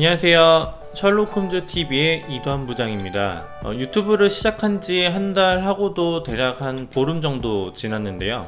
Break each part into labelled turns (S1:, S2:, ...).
S1: 안녕하세요. 셜록홈즈 TV의 이도한 부장입니다. 어, 유튜브를 시작한 지 한 달 하고도 대략 한 보름 정도 지났는데요.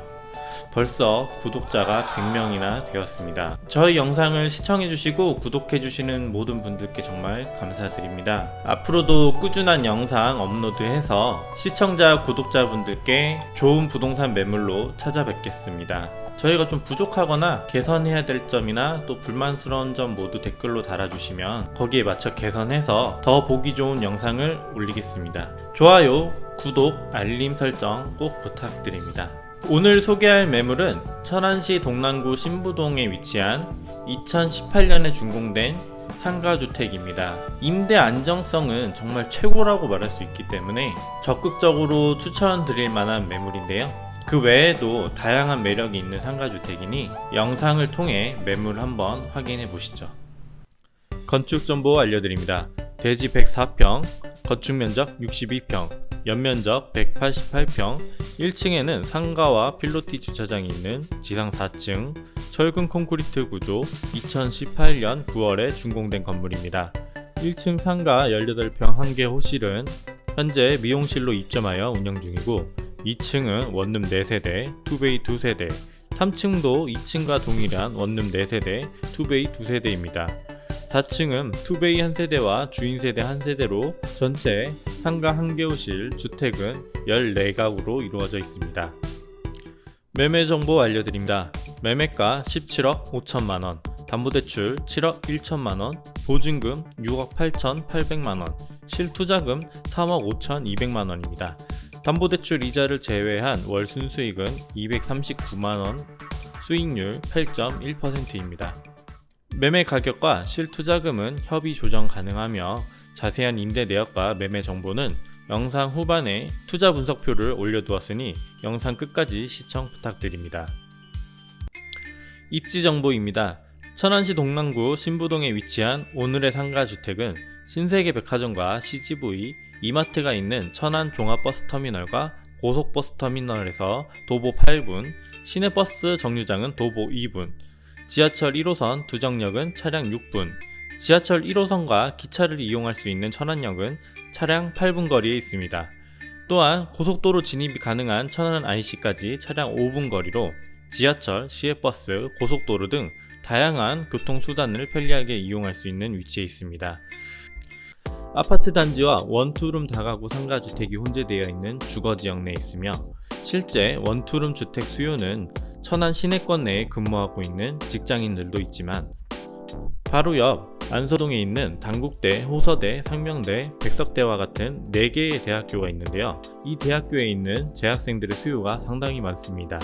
S1: 벌써 구독자가 100명이나 되었습니다. 저희 영상을 시청해주시고 구독해주시는 모든 분들께 정말 감사드립니다. 앞으로도 꾸준한 영상 업로드해서 시청자, 구독자분들께 좋은 부동산 매물로 찾아뵙겠습니다. 저희가 좀 부족하거나 개선해야 될 점이나 또 불만스러운 점 모두 댓글로 달아주시면 거기에 맞춰 개선해서 더 보기 좋은 영상을 올리겠습니다. 좋아요, 구독, 알림 설정 꼭 부탁드립니다. 오늘 소개할 매물은 천안시 동남구 신부동에 위치한 2018년에 준공된 상가주택입니다. 임대 안정성은 정말 최고라고 말할 수 있기 때문에 적극적으로 추천드릴 만한 매물인데요. 그 외에도 다양한 매력이 있는 상가주택이니 영상을 통해 매물 한번 확인해 보시죠. 건축 정보 알려드립니다. 대지 104평, 건축 면적 62평, 연면적 188평, 1층에는 상가와 필로티 주차장이 있는 지상 4층, 철근 콘크리트 구조 2018년 9월에 준공된 건물입니다. 1층 상가 18평 한개 호실은 현재 미용실로 입점하여 운영 중이고 2층은 원룸 4세대, 투베이 2세대, 3층도 2층과 동일한 원룸 4세대, 투베이 2세대입니다. 4층은 투베이 한 세대와 주인 세대 한 세대로 전체 상가 한 개호실 주택은 14가구로 이루어져 있습니다. 매매 정보 알려드립니다. 매매가 17억 5천만 원, 담보대출 7억 1천만 원, 보증금 6억 8천 8백만 원, 실투자금 3억 5천 2백만 원입니다. 담보대출 이자를 제외한 월 순수익은 239만 원, 수익률 8.1%입니다. 매매 가격과 실투자금은 협의 조정 가능하며 자세한 임대 내역과 매매 정보는 영상 후반에 투자 분석표를 올려두었으니 영상 끝까지 시청 부탁드립니다. 입지 정보입니다. 천안시 동남구 신부동에 위치한 오늘의 상가 주택은 신세계 백화점과 CGV, 이마트가 있는 천안 종합버스터미널과 고속버스터미널에서 도보 8분, 시내버스 정류장은 도보 2분, 지하철 1호선 두 정역은 차량 6분, 지하철 1호선과 기차를 이용할 수 있는 천안역은 차량 8분 거리에 있습니다. 또한 고속도로 진입이 가능한 천안 IC까지 차량 5분 거리로 지하철, 시외버스, 고속도로 등 다양한 교통수단을 편리하게 이용할 수 있는 위치에 있습니다. 아파트 단지와 원투룸 다가구 상가주택이 혼재되어 있는 주거지역 내에 있으며 실제 원투룸 주택 수요는 천안 시내권 내에 근무하고 있는 직장인들도 있지만 바로 옆 안서동에 있는 단국대, 호서대, 상명대, 백석대와 같은 4개의 대학교가 있는데요. 이 대학교에 있는 재학생들의 수요가 상당히 많습니다.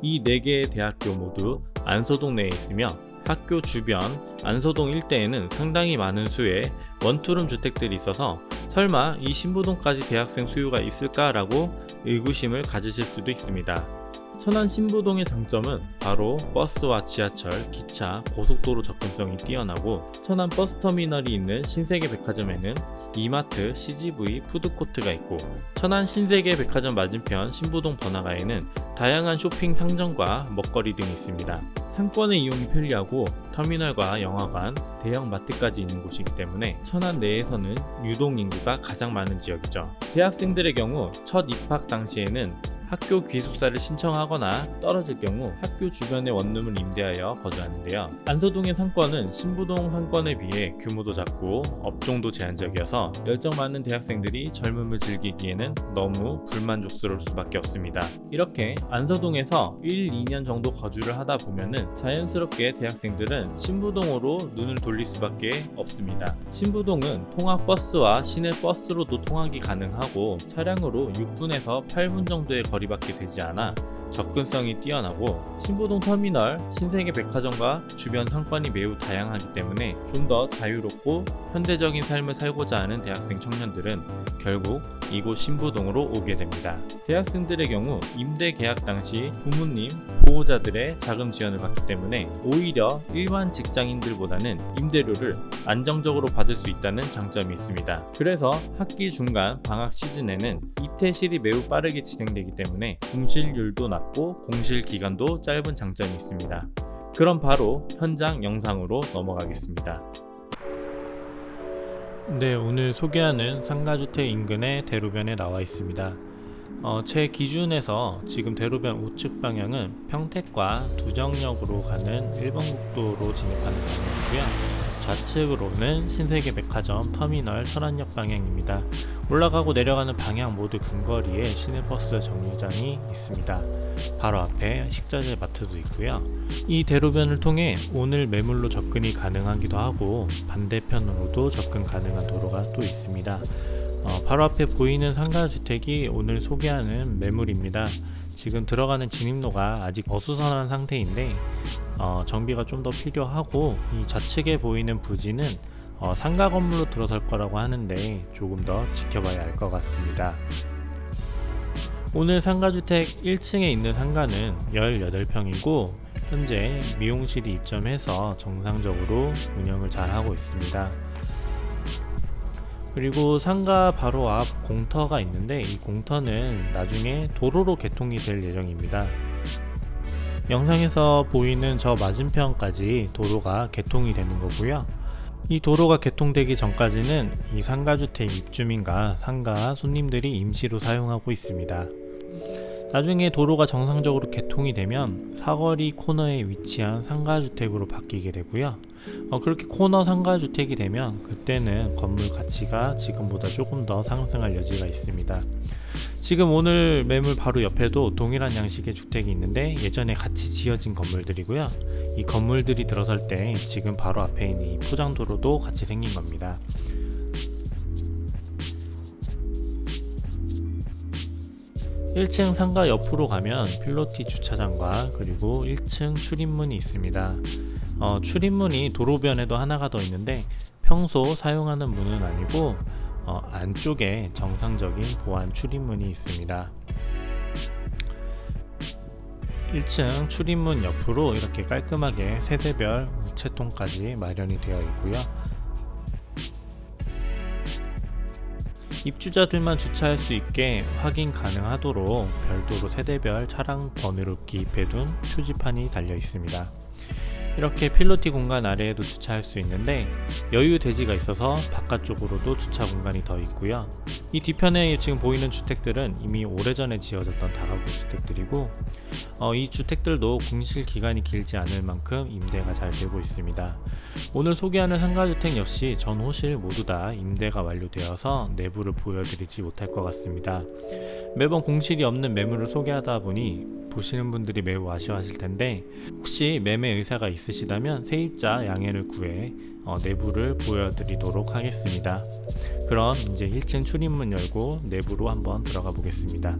S1: 이 4개의 대학교 모두 안서동 내에 있으며 학교 주변 안서동 일대에는 상당히 많은 수의 원투룸 주택들이 있어서 설마 이 신부동까지 대학생 수요가 있을까라고 의구심을 가지실 수도 있습니다. 천안 신부동의 장점은 바로 버스와 지하철, 기차, 고속도로 접근성이 뛰어나고 천안 버스터미널이 있는 신세계 백화점에는 이마트, CGV, 푸드코트가 있고 천안 신세계 백화점 맞은편 신부동 번화가에는 다양한 쇼핑 상점과 먹거리 등이 있습니다. 상권의 이용이 편리하고 터미널과 영화관, 대형 마트까지 있는 곳이기 때문에 천안 내에서는 유동 인구가 가장 많은 지역이죠. 대학생들의 경우 첫 입학 당시에는 학교 기숙사를 신청하거나 떨어질 경우 학교 주변의 원룸을 임대하여 거주하는데요. 안서동의 상권은 신부동 상권에 비해 규모도 작고 업종도 제한적이어서 열정 많은 대학생들이 젊음을 즐기기에는 너무 불만족스러울 수밖에 없습니다. 이렇게 안서동에서 1, 2년 정도 거주를 하다 보면은 자연스럽게 대학생들은 신부동으로 눈을 돌릴 수밖에 없습니다. 신부동은 통학 버스와 시내 버스로도 통학이 가능하고 차량으로 6분에서 8분 정도의 거리 거리밖에 되지 않아 접근성이 뛰어나고 신부동 터미널, 신세계 백화점과 주변 상권이 매우 다양하기 때문에 좀 더 자유롭고 현대적인 삶을 살고자 하는 대학생 청년들은 결국 이곳 신부동으로 오게 됩니다. 대학생들의 경우 임대 계약 당시 부모님, 보호자들의 자금 지원을 받기 때문에 오히려 일반 직장인들보다는 임대료를 안정적으로 받을 수 있다는 장점이 있습니다. 그래서 학기 중간 방학 시즌에는 입퇴실이 매우 빠르게 진행되기 때문에 공실률도 낮고 공실 기간도 짧은 장점이 있습니다. 그럼 바로 현장 영상으로 넘어가겠습니다. 네, 오늘 소개하는 상가주택 인근의 대로변에 나와 있습니다. 어, 제 기준에서 지금 대로변 우측 방향은 평택과 두정역으로 가는 1번 국도로 진입하는 방향이고요. 좌측으로는 신세계 백화점 터미널 천안역 방향입니다. 올라가고 내려가는 방향 모두 근거리에 시내버스 정류장이 있습니다. 바로 앞에 식자재 마트도 있고요. 이 대로변을 통해 오늘 매물로 접근이 가능하기도 하고 반대편으로도 접근 가능한 도로가 또 있습니다. 어, 바로 앞에 보이는 상가주택이 오늘 소개하는 매물입니다. 지금 들어가는 진입로가 아직 어수선한 상태인데 어, 정비가 좀 더 필요하고 이 좌측에 보이는 부지는 어, 상가 건물로 들어설 거라고 하는데 조금 더 지켜봐야 할 것 같습니다. 오늘 상가주택 1층에 있는 상가는 18평이고 현재 미용실이 입점해서 정상적으로 운영을 잘 하고 있습니다. 그리고 상가 바로 앞 공터가 있는데 이 공터는 나중에 도로로 개통이 될 예정입니다. 영상에서 보이는 저 맞은편까지 도로가 개통이 되는 거고요. 이 도로가 개통되기 전까지는 이 상가주택 입주민과 상가 손님들이 임시로 사용하고 있습니다. 나중에 도로가 정상적으로 개통이 되면 사거리 코너에 위치한 상가주택으로 바뀌게 되고요. 어, 그렇게 코너 상가주택이 되면 그때는 건물 가치가 지금보다 조금 더 상승할 여지가 있습니다. 지금 오늘 매물 바로 옆에도 동일한 양식의 주택이 있는데 예전에 같이 지어진 건물들이고요. 이 건물들이 들어설 때 지금 바로 앞에 있는 이 포장도로도 같이 생긴 겁니다. 1층 상가 옆으로 가면 필로티 주차장과 그리고 1층 출입문이 있습니다. 어, 출입문이 도로변에도 하나가 더 있는데 평소 사용하는 문은 아니고 어, 안쪽에 정상적인 보안 출입문이 있습니다. 1층 출입문 옆으로 이렇게 깔끔하게 세대별 우체통까지 마련이 되어 있고요. 입주자들만 주차할 수 있게 확인 가능하도록 별도로 세대별 차량 번호를 기입해둔 표지판이 달려 있습니다. 이렇게 필로티 공간 아래에도 주차할 수 있는데 여유 대지가 있어서 바깥쪽으로도 주차 공간이 더 있고요. 이 뒤편에 지금 보이는 주택들은 이미 오래전에 지어졌던 다가구 주택들이고 어, 이 주택들도 공실 기간이 길지 않을 만큼 임대가 잘 되고 있습니다. 오늘 소개하는 상가주택 역시 전 호실 모두 다 임대가 완료되어서 내부를 보여드리지 못할 것 같습니다. 매번 공실이 없는 매물을 소개하다 보니 보시는 분들이 매우 아쉬워하실 텐데 혹시 매매 의사가 있으시다면 세입자 양해를 구해 어, 내부를 보여드리도록 하겠습니다. 그럼 이제 1층 출입문 열고 내부로 한번 들어가 보겠습니다.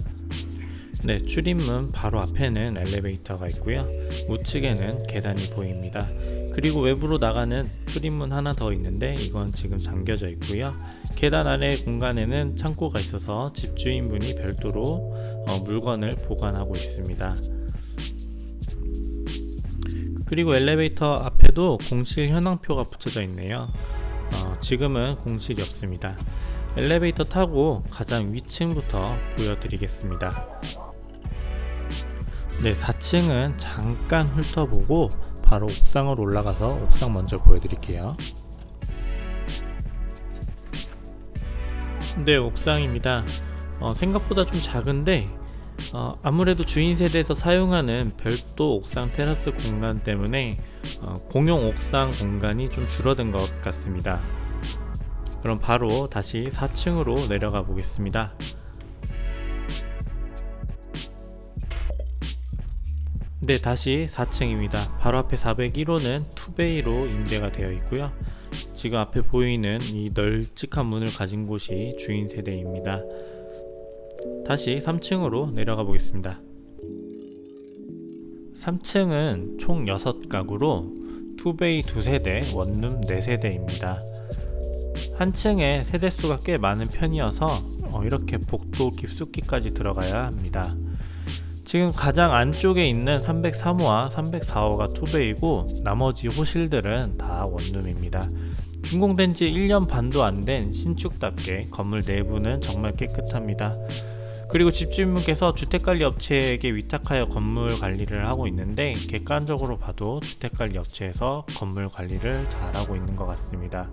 S1: 네, 출입문 바로 앞에는 엘리베이터가 있고요. 우측에는 계단이 보입니다. 그리고 외부로 나가는 출입문 하나 더 있는데 이건 지금 잠겨져 있고요. 계단 아래 공간에는 창고가 있어서 집주인분이 별도로 어, 물건을 보관하고 있습니다. 그리고 엘리베이터 앞에도 공실 현황표가 붙여져 있네요. 어, 지금은 공실이 없습니다. 엘리베이터 타고 가장 위층부터 보여드리겠습니다. 네, 4층은 잠깐 훑어보고 바로 옥상으로 올라가서 옥상 먼저 보여드릴게요. 네, 옥상입니다. 어, 생각보다 좀 작은데 어, 아무래도 주인 세대에서 사용하는 별도 옥상 테라스 공간 때문에 어, 공용 옥상 공간이 좀 줄어든 것 같습니다. 그럼 바로 다시 4층으로 내려가 보겠습니다. 네, 다시 4층입니다. 바로 앞에 401호는 투베이로 임대가 되어 있고요. 지금 앞에 보이는 이 널찍한 문을 가진 곳이 주인 세대입니다. 다시 3층으로 내려가 보겠습니다. 3층은 총 6가구로 투베이 2세대, 원룸 4세대입니다. 한 층에 세대수가 꽤 많은 편이어서 어, 이렇게 복도 깊숙이까지 들어가야 합니다. 지금 가장 안쪽에 있는 303호와 304호가 투베이고 나머지 호실들은 다 원룸입니다. 준공된 지 1년 반도 안 된 신축답게 건물 내부는 정말 깨끗합니다. 그리고 집주인분께서 주택관리업체에게 위탁하여 건물 관리를 하고 있는데 객관적으로 봐도 주택관리업체에서 건물 관리를 잘하고 있는 것 같습니다.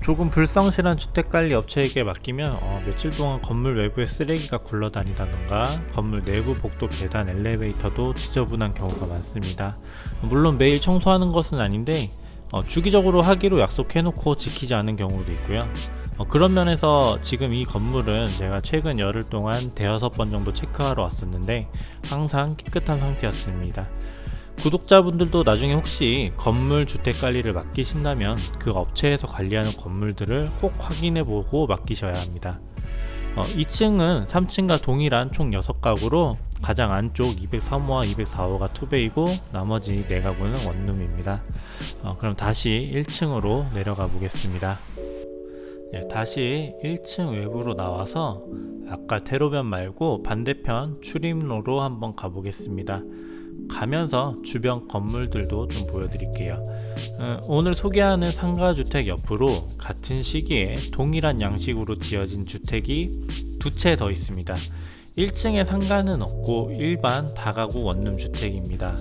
S1: 조금 불성실한 주택관리 업체에게 맡기면 어, 며칠 동안 건물 외부에 쓰레기가 굴러다니다던가 건물 내부 복도 계단 엘리베이터도 지저분한 경우가 많습니다. 물론 매일 청소하는 것은 아닌데 어, 주기적으로 하기로 약속해놓고 지키지 않은 경우도 있고요. 어, 그런 면에서 지금 이 건물은 제가 최근 열흘 동안 대여섯 번 정도 체크하러 왔었는데 항상 깨끗한 상태였습니다. 구독자분들도 나중에 혹시 건물 주택 관리를 맡기신다면 그 업체에서 관리하는 건물들을 꼭 확인해 보고 맡기셔야 합니다. 어, 2층은 3층과 동일한 총 6가구로 가장 안쪽 203호와 204호가 투베이고 나머지 4가구는 원룸입니다. 어, 그럼 다시 1층으로 내려가 보겠습니다. 예, 다시 1층 외부로 나와서 아까 대로변 말고 반대편 출입로로 한번 가보겠습니다. 가면서 주변 건물들도 좀 보여드릴게요. 어, 오늘 소개하는 상가주택 옆으로 같은 시기에 동일한 양식으로 지어진 주택이 두 채 더 있습니다. 1층에 상가는 없고 일반 다가구 원룸 주택입니다.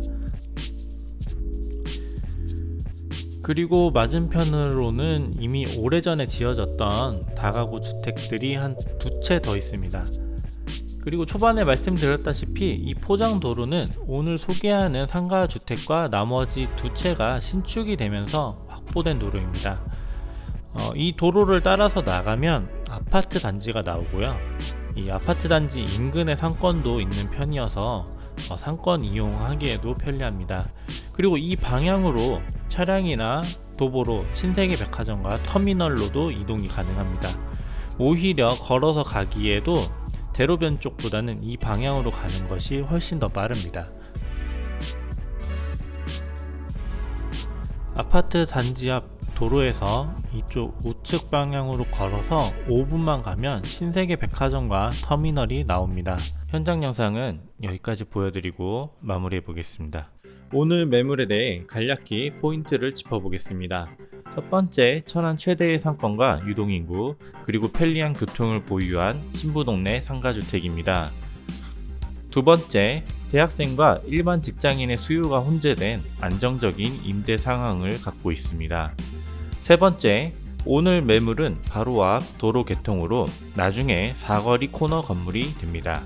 S1: 그리고 맞은편으로는 이미 오래전에 지어졌던 다가구 주택들이 한 두 채 더 있습니다. 그리고 초반에 말씀드렸다시피 이 포장 도로는 오늘 소개하는 상가 주택과 나머지 두 채가 신축이 되면서 확보된 도로입니다. 어, 이 도로를 따라서 나가면 아파트 단지가 나오고요. 이 아파트 단지 인근에 상권도 있는 편이어서 어, 상권 이용하기에도 편리합니다. 그리고 이 방향으로 차량이나 도보로 신세계 백화점과 터미널로도 이동이 가능합니다. 오히려 걸어서 가기에도 대로변 쪽보다는 이 방향으로 가는 것이 훨씬 더 빠릅니다. 아파트 단지 앞 도로에서 이쪽 우측 방향으로 걸어서 5분만 가면 신세계 백화점과 터미널이 나옵니다. 현장 영상은 여기까지 보여드리고 마무리해 보겠습니다. 오늘 매물에 대해 간략히 포인트를 짚어보겠습니다. 첫 번째, 천안 최대의 상권과 유동인구, 그리고 편리한 교통을 보유한 신부동네 상가주택입니다. 두 번째, 대학생과 일반 직장인의 수요가 혼재된 안정적인 임대 상황을 갖고 있습니다. 세 번째, 오늘 매물은 바로 앞 도로 개통으로 나중에 사거리 코너 건물이 됩니다.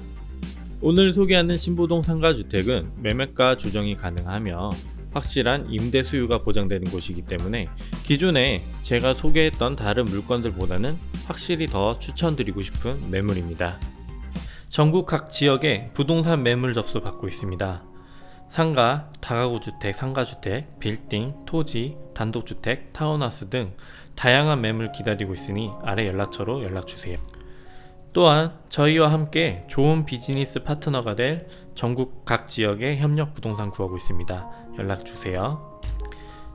S1: 오늘 소개하는 신부동 상가주택은 매매가 조정이 가능하며 확실한 임대 수요가 보장되는 곳이기 때문에 기존에 제가 소개했던 다른 물건들보다는 확실히 더 추천드리고 싶은 매물입니다. 전국 각 지역에 부동산 매물 접수 받고 있습니다. 상가, 다가구 주택, 상가주택, 빌딩, 토지, 단독주택, 타운하우스 등 다양한 매물 기다리고 있으니 아래 연락처로 연락 주세요. 또한 저희와 함께 좋은 비즈니스 파트너가 될 전국 각 지역의 협력 부동산 구하고 있습니다. 연락 주세요.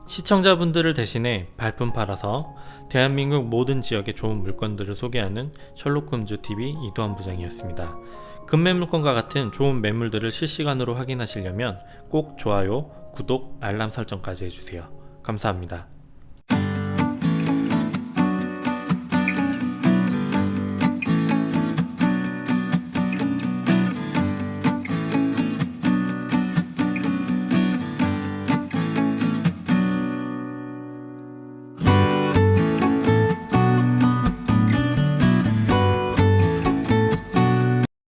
S1: 시청자분들을 대신해 발품 팔아서 대한민국 모든 지역의 좋은 물건들을 소개하는 셜록금주TV 이도환 부장이었습니다. 금매 물건과 같은 좋은 매물들을 실시간으로 확인하시려면 꼭 좋아요, 구독, 알람 설정까지 해주세요. 감사합니다.